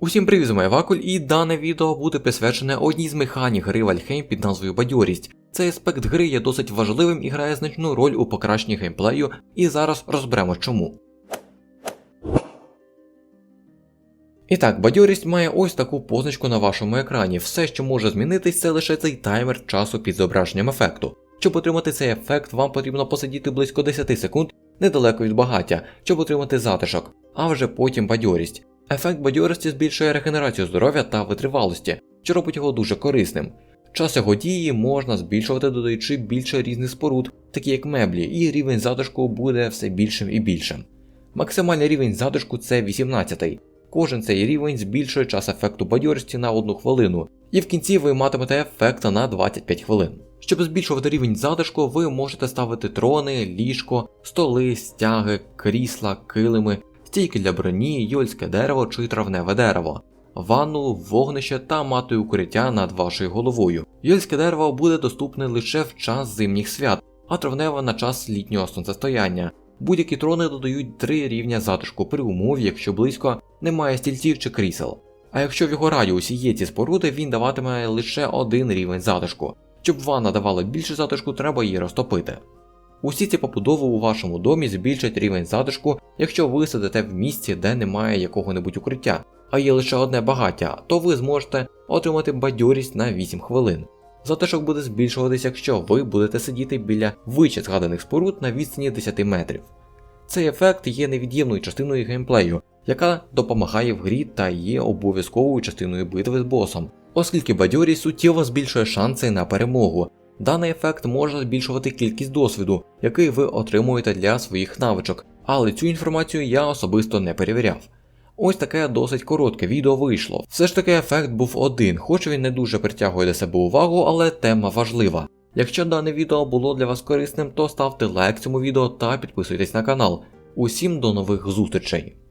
Усім привіт, з вами Вакуль, і дане відео буде присвячене одній з механік гри Вальхейм під назвою Бадьорість. Цей аспект гри є досить важливим і грає значну роль у покращенні геймплею, і зараз розберемо чому. І так, бадьорість має ось таку позначку на вашому екрані. Все, що може змінитись, це лише цей таймер часу під зображенням ефекту. Щоб отримати цей ефект, вам потрібно посидіти близько 10 секунд недалеко від багаття, щоб отримати затишок, а вже потім бадьорість. Ефект бадьорості збільшує регенерацію здоров'я та витривалості, що робить його дуже корисним. Час його дії можна збільшувати, додаючи більше різних споруд, такі як меблі, і рівень затишку буде все більшим і більшим. Максимальний рівень затишку це 18. Кожен цей рівень збільшує час ефекту бадьорості на 1 хвилину, і в кінці ви матимете ефект на 25 хвилин. Щоб збільшувати рівень затишку, ви можете ставити трони, ліжко, столи, стяги, крісла, килими, стійки для броні, йольське дерево чи травневе дерево, ванну, вогнище та мати укриття над вашою головою. Йольське дерево буде доступне лише в час зимніх свят, а травневе на час літнього сонцестояння. Будь-які трони додають 3 рівня затишку при умові, якщо близько немає стільців чи крісел. А якщо в його радіусі є ці споруди, він даватиме лише один рівень затишку. Щоб ванна давала більше затишку, треба її розтопити. Усі ці побудови у вашому домі збільшать рівень затишку, якщо ви сидите в місці, де немає якого-небудь укриття, а є лише одне багаття, то ви зможете отримати бадьорість на 8 хвилин. Затишок буде збільшуватись, якщо ви будете сидіти біля вище згаданих споруд на відстані 10 метрів. Цей ефект є невід'ємною частиною геймплею, яка допомагає в грі та є обов'язковою частиною битви з босом, оскільки бадьорість суттєво збільшує шанси на перемогу. Даний ефект може збільшувати кількість досвіду, який ви отримуєте для своїх навичок, але цю інформацію я особисто не перевіряв. Ось таке досить коротке відео вийшло. Все ж таки ефект був один, хоч він не дуже притягує до себе увагу, але тема важлива. Якщо дане відео було для вас корисним, то ставте лайк цьому відео та підписуйтесь на канал. Усім до нових зустрічей!